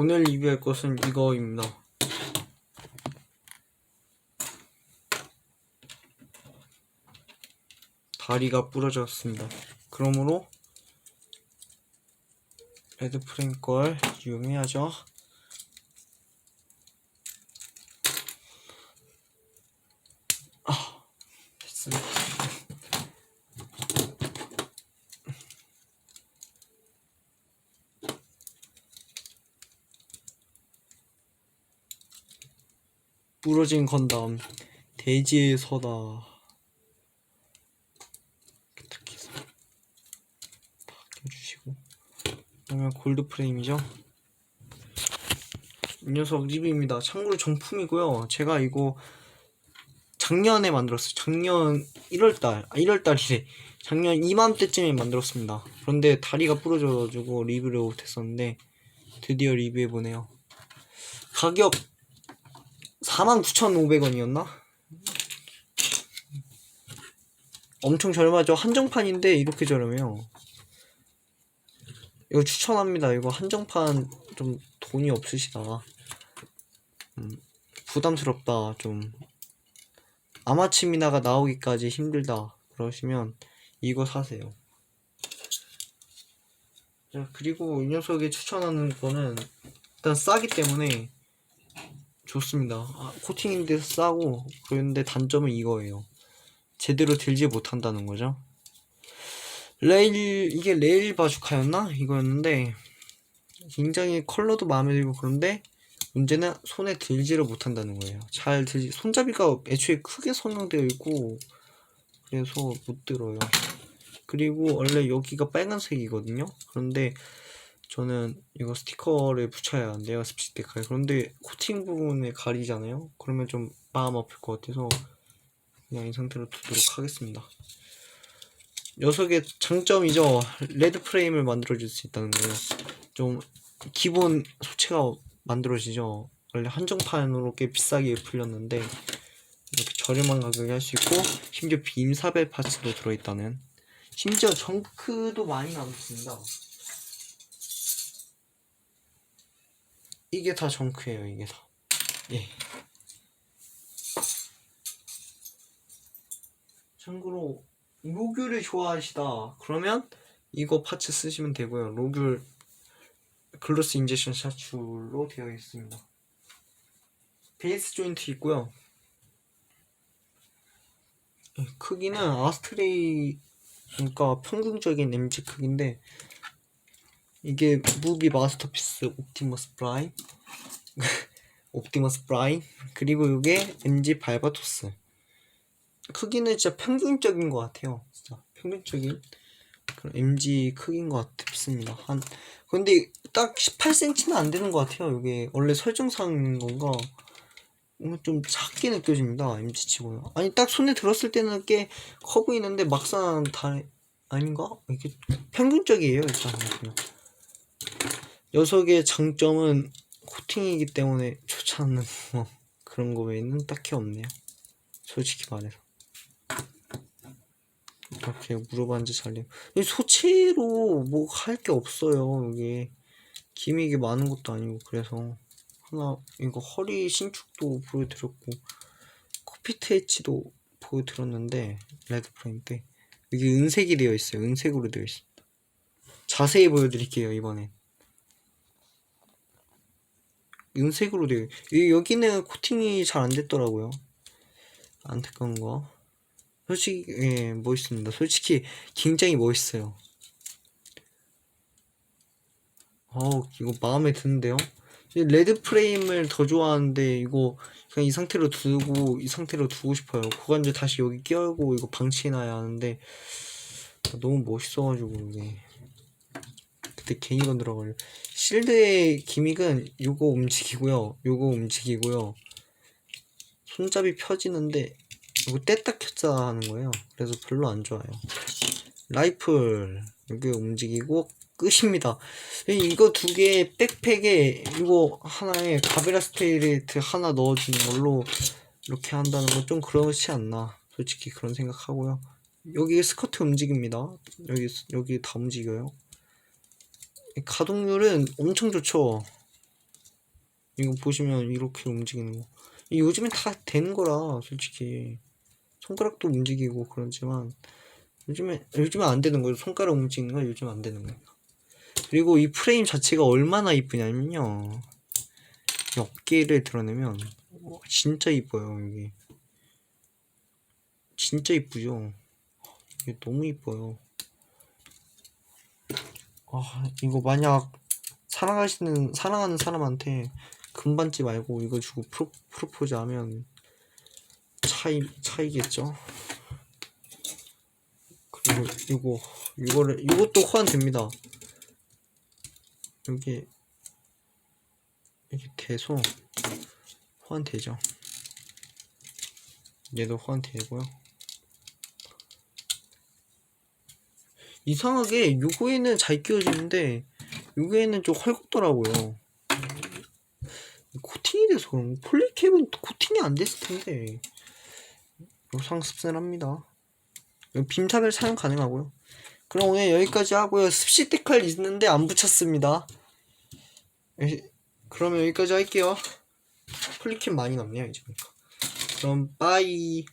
오늘 리뷰할 것은 이거입니다. 다리가 부러졌습니다. 그러므로 레드프레임 걸 이용해야죠. 부러진 건담 대지에 서다. 이렇게 딱 껴주시고. 그러면 골드 프레임이죠? 이 녀석 리뷰입니다. 참고로 정품이고요. 제가 이거 작년에 만들었어요. 작년 1월달 아 1월달이래. 작년 이맘때쯤에 만들었습니다. 그런데 다리가 부러져가지고 리뷰를 못했었는데 드디어 리뷰해보네요. 가격 49,500원이었나? 엄청 저렴하죠. 한정판인데 이렇게 저렴해요. 이거 추천합니다. 이거 한정판 좀 돈이 없으시다가 음, 부담스럽다. 좀 아마치미나가 나오기까지 힘들다. 그러시면 이거 사세요. 자, 그리고 이 녀석이 추천하는 거는 일단 싸기 때문에 좋습니다. 아, 코팅인데 싸고 그런데 단점은 이거예요. 제대로 들지 못한다는 거죠. 레일 이게 레일 바주카였나 이거였는데 굉장히 컬러도 마음에 들고 그런데 문제는 손에 들지를 못한다는 거예요. 잘 들지 손잡이가 애초에 크게 설명되어 있고 그래서 못 들어요. 그리고 원래 여기가 빨간색이거든요. 그런데 저는 이거 스티커를 붙여야 한대요 스피스티커에 그런데 코팅 부분에 가리잖아요. 그러면 좀 마음 아플 것 같아서 그냥 이 상태로 두도록 하겠습니다. 녀석의 장점이죠. 레드 프레임을 만들어 줄 수 있다는 거예요. 좀 기본 소체가 만들어지죠. 원래 한정판으로 꽤 비싸게 풀렸는데 이렇게 저렴한 가격에 할 수 있고 심지어 빔 사벨 파츠도 들어있다는. 심지어 정크도 많이 남습니다 이게 다 정크예요, 이게 다. 예. 참고로 로귤을 좋아하시다. 그러면 이거 파츠 쓰시면 되고요. 로귤 글로스 인젝션 샤출로 되어 있습니다. 베이스 조인트 있고요. 예, 크기는 아스트레이 그러니까 평균적인 MG 크기인데 이게 무비 마스터피스 옵티머스 프라임? 옵티머스 프라임? 그리고 이게 MG 발바토스. 크기는 진짜 평균적인 것 같아요. 진짜 평균적인 그런 MG 크기인 것 같습니다. 한 근데 딱 18cm는 안 되는 것 같아요. 이게 원래 설정상인 건가? 좀 작게 느껴집니다 MG 치고요. 아니 딱 손에 들었을 때는 꽤 커 보이는데 막상 다 아닌가? 이게 평균적이에요 일단 그냥. 녀석의 장점은 코팅이기 때문에 좋지 않는 뭐 그런 거 외에는 딱히 없네요. 솔직히 말해서. 이렇게 무릎 잘려. 이 소체로 뭐 할 게 없어요. 이게 기믹이 많은 것도 아니고 그래서 하나 이거 허리 신축도 보여드렸고 코피 테이치도 보여드렸는데 레드 프레임 때 이게 은색이 되어 있어요. 은색으로 되어 있습니다. 자세히 보여드릴게요 이번엔. 은색으로 되어 이- 여기는 코팅이 잘 안 됐더라고요. 안타까운 거. 솔직히 예 멋있습니다. 솔직히 굉장히 멋있어요. 어우 이거 마음에 드는데요? 이 레드 프레임을 더 좋아하는데 이거 그냥 이 상태로 두고 이 상태로 두고 싶어요. 고관절 다시 여기 끼우고 이거 방치해놔야 하는데 너무 멋있어가지고 이게 그때 괜히 건드려걸려 실드의 기믹은 요거 움직이고요. 요거 움직이고요. 손잡이 펴지는데 이거 뗐다 켰다 하는 거예요. 그래서 별로 안 좋아요. 라이플 여기 움직이고 끝입니다. 이거 두 개 백팩에 이거 하나에 가베라 스테이레이트 하나 넣어주는 걸로 이렇게 한다는 건 좀 그렇지 않나. 솔직히 그런 생각하고요. 여기 스커트 움직입니다. 여기 여기 다 움직여요 가동률은 엄청 좋죠. 이거 보시면 이렇게 움직이는 거. 이 요즘엔 다 되는 거라 솔직히 손가락도 움직이고 그러지만 요즘에 요즘에 안 되는 거예요. 손가락 움직이는 거 요즘 안 되는 거예요. 그리고 이 프레임 자체가 얼마나 이쁘냐면요. 이 어깨를 드러내면 와, 진짜 이뻐요 여기. 진짜 이쁘죠. 너무 이뻐요. 아 이거 만약 사랑하시는 사랑하는 사람한테 금반지 말고 이거 주고 프로, 프로포즈 하면 차이 차이겠죠. 그리고 이거 이거를 이것도 호환됩니다. 여기 이렇게 돼서 호환되죠. 얘도 호환되고요. 이상하게 요거에는 잘 끼워지는데 요거에는 좀 헐겁더라고요. 코팅이 돼서 그런 거. 폴리캡은 코팅이 안 됐을 텐데 요상 씁쓸합니다. 빔탑을 사용 가능하고요. 그럼 오늘 여기까지 하고요. 습시 데칼 있는데 안 붙였습니다. 에, 그러면 여기까지 할게요. 폴리캡 많이 남네요 이제. 그럼 빠이.